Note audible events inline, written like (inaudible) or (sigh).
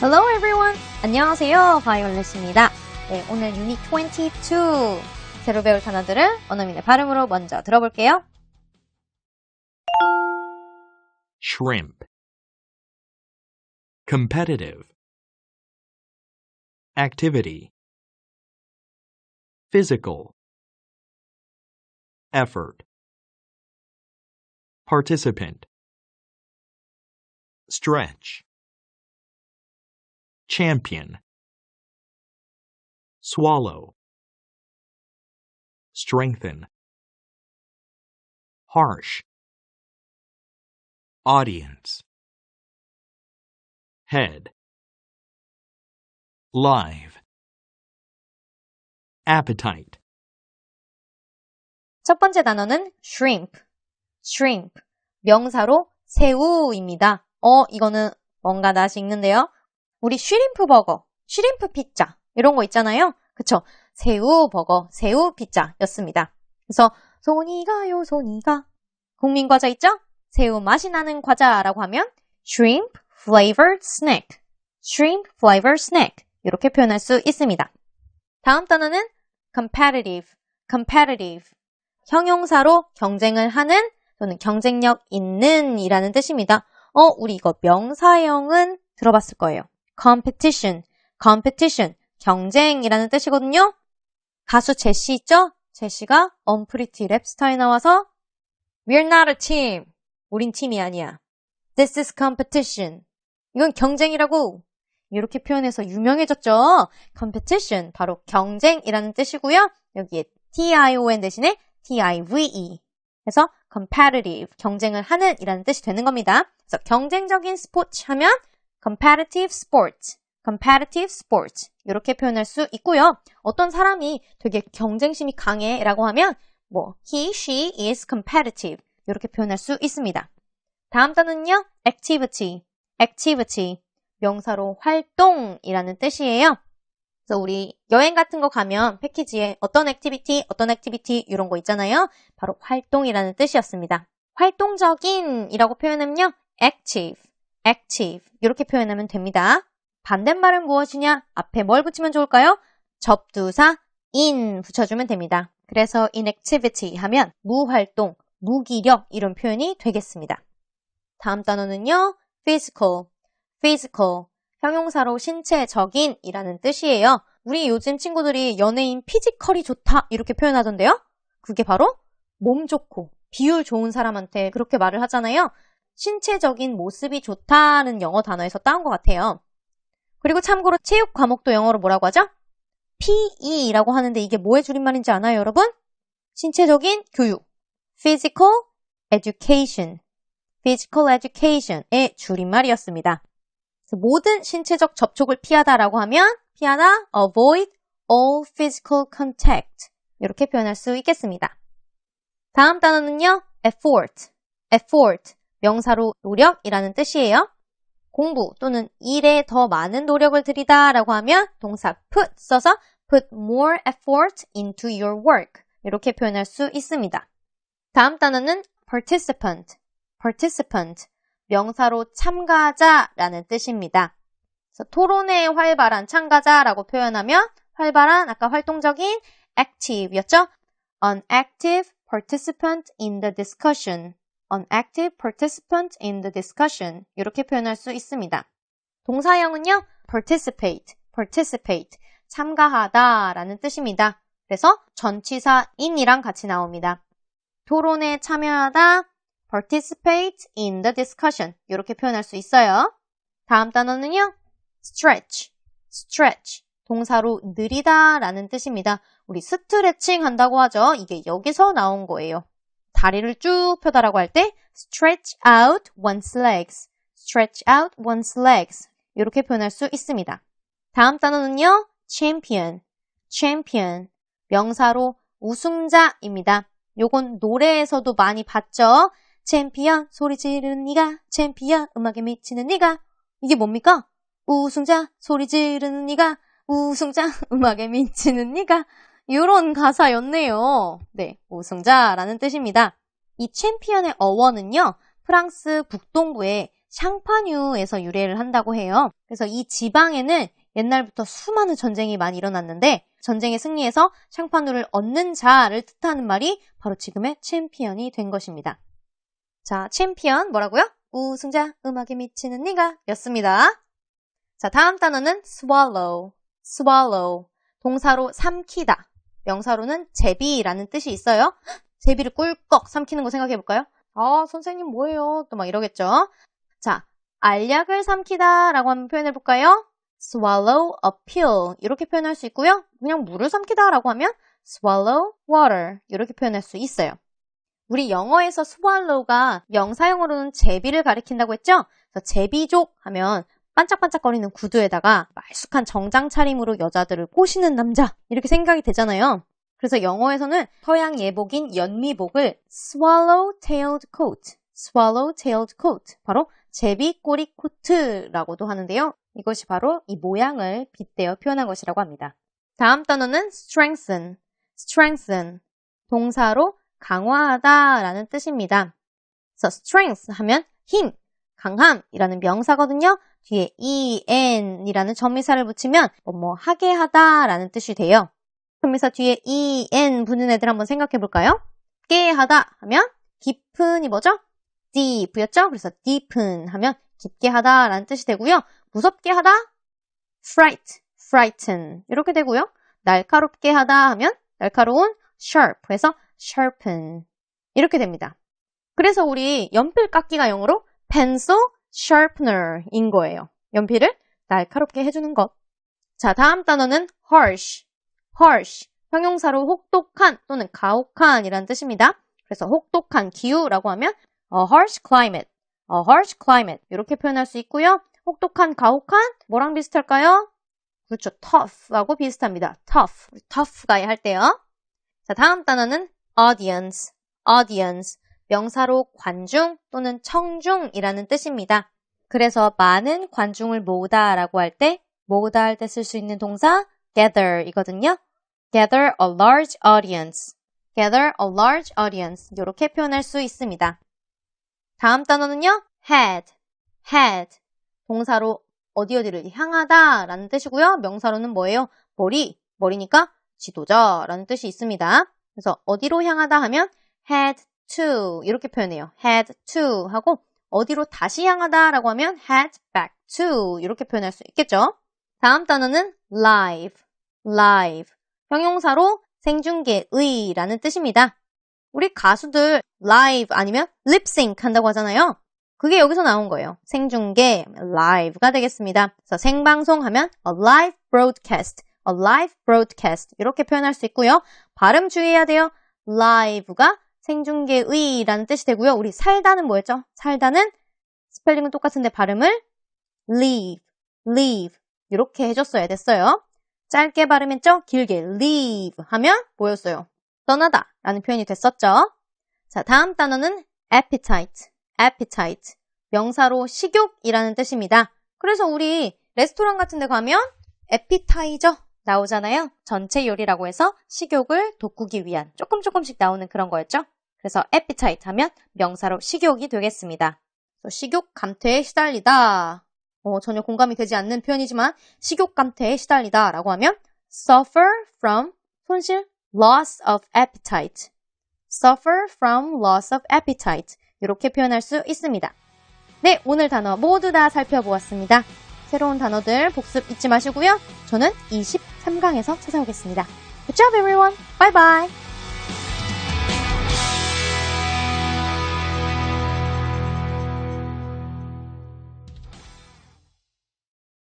Hello everyone. 안녕하세요. 바이올렛입니다. 네, 오늘 유닛 22. 새로 배울 단어들을 원어민의 발음으로 먼저 들어볼게요. shrimp, competitive, activity, physical, effort, participant, stretch, champion, swallow, strengthen, harsh, audience, head, live, appetite, 첫 번째 단어는 shrimp. shrimp. 명사로 새우입니다. 어, 이거는 뭔가 낯이 익는데요. 우리 쉬림프 버거, 쉬림프 피자 이런 거 있잖아요. 그쵸? 새우 버거, 새우 피자였습니다. 그래서 손이 가요, 손이 가. 국민 과자 있죠? 새우 맛이 나는 과자라고 하면 shrimp flavored snack. shrimp flavored snack. 이렇게 표현할 수 있습니다. 다음 단어는 competitive. competitive. 형용사로 경쟁을 하는 또는 경쟁력 있는 이라는 뜻입니다. 어, 우리 이거 명사형은 들어봤을 거예요. Competition, competition, 경쟁이라는 뜻이거든요. 가수 제시 있죠? 제시가 Unpretty 랩스타에 나와서 We're not a team. 우린 팀이 아니야. This is competition. 이건 경쟁이라고. 이렇게 표현해서 유명해졌죠. competition, 바로 경쟁이라는 뜻이고요. 여기에 T-I-O-N 대신에 T-I-V-E. 해서 competitive, 경쟁을 하는 이라는 뜻이 되는 겁니다. 그래서 경쟁적인 스포츠 하면 competitive sports, competitive sports 이렇게 표현할 수 있고요. 어떤 사람이 되게 경쟁심이 강해 라고 하면 뭐 he, she is competitive 이렇게 표현할 수 있습니다. 다음 단어는요. activity, activity 명사로 활동이라는 뜻이에요. 그래서 우리 여행 같은 거 가면 패키지에 어떤 액티비티, 어떤 액티비티 이런 거 있잖아요. 바로 활동이라는 뜻이었습니다. 활동적인이라고 표현하면요. active, active 이렇게 표현하면 됩니다. 반대말은 무엇이냐? 앞에 뭘 붙이면 좋을까요? 접두사 in 붙여주면 됩니다. 그래서 inactivity 하면 무활동, 무기력 이런 표현이 되겠습니다. 다음 단어는요. physical, physical 형용사로 신체적인 이라는 뜻이에요. 우리 요즘 친구들이 연예인 피지컬이 좋다 이렇게 표현하던데요. 그게 바로 몸 좋고 비율 좋은 사람한테 그렇게 말을 하잖아요. 신체적인 모습이 좋다는 영어 단어에서 따온 것 같아요. 그리고 참고로 체육 과목도 영어로 뭐라고 하죠? PE라고 하는데 이게 뭐의 줄임말인지 아나요, 여러분? 신체적인 교육. Physical Education. Physical Education의 줄임말이었습니다. 모든 신체적 접촉을 피하다라고 하면 피하다, avoid all physical contact 이렇게 표현할 수 있겠습니다. 다음 단어는요, effort, effort 명사로 노력이라는 뜻이에요. 공부 또는 일에 더 많은 노력을 들이다 라고 하면 동사 put 써서 put more effort into your work 이렇게 표현할 수 있습니다. 다음 단어는 participant, participant 명사로 참가자라는 뜻입니다. 토론에 활발한 참가자라고 표현하면 활발한 아까 활동적인 active였죠? An active participant in the discussion. An active participant in the discussion. 이렇게 표현할 수 있습니다. 동사형은요, participate, participate, 참가하다 라는 뜻입니다. 그래서 전치사 in이랑 같이 나옵니다. 토론에 참여하다, participate in the discussion. 이렇게 표현할 수 있어요. 다음 단어는요, stretch, stretch. 동사로 느리다 라는 뜻입니다. 우리 스트레칭 한다고 하죠. 이게 여기서 나온 거예요. 다리를 쭉 펴다라고 할 때 stretch out one's legs, stretch out one's legs 이렇게 표현할 수 있습니다. 다음 단어는요, champion, champion 명사로 우승자입니다. 요건 노래에서도 많이 봤죠. 챔피언 소리 지르는 네가 챔피언 음악에 미치는 네가 이게 뭡니까? 우승자 소리 지르는 네가 우승자 (laughs) 음악에 미치는 네가 이런 가사였네요. 네, 우승자라는 뜻입니다. 이 챔피언의 어원은요. 프랑스 북동부의 샹파뉴에서 유래를 한다고 해요. 그래서 이 지방에는 옛날부터 수많은 전쟁이 많이 일어났는데 전쟁에 승리해서 샹파누를 얻는 자를 뜻하는 말이 바로 지금의 챔피언이 된 것입니다. 자, 챔피언 뭐라고요? 우승자, 음악에 미치는 네가 였습니다. 자, 다음 단어는 swallow, swallow. 동사로 삼키다. 명사로는 제비라는 뜻이 있어요. 제비를 꿀꺽 삼키는 거 생각해 볼까요? 아, 선생님 뭐예요? 또 막 이러겠죠? 자, 알약을 삼키다 라고 한번 표현해 볼까요? swallow a pill 이렇게 표현할 수 있고요. 그냥 물을 삼키다 라고 하면 swallow water 이렇게 표현할 수 있어요. 우리 영어에서 swallow가 명사형으로는 제비를 가리킨다고 했죠? 제비족 하면 반짝반짝거리는 구두에다가 말쑥한 정장 차림으로 여자들을 꼬시는 남자 이렇게 생각이 되잖아요. 그래서 영어에서는 서양 예복인 연미복을 swallow-tailed coat, swallow-tailed coat 바로 제비 꼬리 코트라고도 하는데요. 이것이 바로 이 모양을 빗대어 표현한 것이라고 합니다. 다음 단어는 strengthen, strengthen 동사로 강화하다라는 뜻입니다. 그래서 strength 하면 힘, 강함이라는 명사거든요. 뒤에 en이라는 전미사를 붙이면 뭐 하게 하다라는 뜻이 돼요. 전미사 뒤에 en 붙는 애들 한번 생각해 볼까요? 깨 하다 하면 깊은이 뭐죠? deep였죠? 그래서 deepen 하면 깊게 하다라는 뜻이 되고요. 무섭게 하다 fright, frighten 이렇게 되고요. 날카롭게 하다 하면 날카로운 sharp 해서 sharpen 이렇게 됩니다. 그래서 우리 연필 깎기가 영어로 pencil sharpener인 거예요. 연필을 날카롭게 해주는 것. 자, 다음 단어는 harsh, harsh 형용사로 혹독한 또는 가혹한이라는 뜻입니다. 그래서 혹독한 기후라고 하면 a harsh climate, a harsh climate 이렇게 표현할 수 있고요. 혹독한, 가혹한 뭐랑 비슷할까요? 그렇죠. tough하고 비슷합니다. tough, tough guy 할 때요. 자, 다음 단어는 audience, audience 명사로 관중 또는 청중이라는 뜻입니다. 그래서 많은 관중을 모으다 라고 할 때 모으다 할 때 쓸 수 있는 동사 gather이거든요. gather a large audience. gather a large audience. 이렇게 표현할 수 있습니다. 다음 단어는요. head. head. 동사로 어디 어디를 향하다 라는 뜻이고요. 명사로는 뭐예요? 머리. 머리니까 지도자라는 뜻이 있습니다. 그래서 어디로 향하다 하면 head to 이렇게 표현해요. head to 하고 어디로 다시 향하다 라고 하면 head back to 이렇게 표현할 수 있겠죠. 다음 단어는 live, live 형용사로 생중계의 라는 뜻입니다. 우리 가수들 live 아니면 lip sync 한다고 하잖아요. 그게 여기서 나온 거예요. 생중계, live가 되겠습니다. 그래서 생방송 하면 a live broadcast, a live broadcast 이렇게 표현할 수 있고요. 발음 주의해야 돼요. live가 생중계의라는 뜻이 되고요. 우리 살다는 뭐였죠? 살다는 스펠링은 똑같은데 발음을 leave, leave 이렇게 해줬어야 됐어요. 짧게 발음했죠? 길게 leave 하면 뭐였어요? 떠나다 라는 표현이 됐었죠. 자, 다음 단어는 appetite, appetite 명사로 식욕이라는 뜻입니다. 그래서 우리 레스토랑 같은 데 가면 에피타이저 나오잖아요. 전체 요리라고 해서 식욕을 돋구기 위한 조금 조금씩 나오는 그런 거였죠. 그래서 appetite 하면 명사로 식욕이 되겠습니다. 식욕 감퇴에 시달리다. 어, 전혀 공감이 되지 않는 표현이지만 식욕 감퇴에 시달리다 라고 하면 suffer from 손실 loss of appetite. suffer from loss of appetite. 이렇게 표현할 수 있습니다. 네, 오늘 단어 모두 다 살펴보았습니다. 새로운 단어들 복습 잊지 마시고요. 저는 23강에서 찾아오겠습니다. Good job everyone. Bye bye.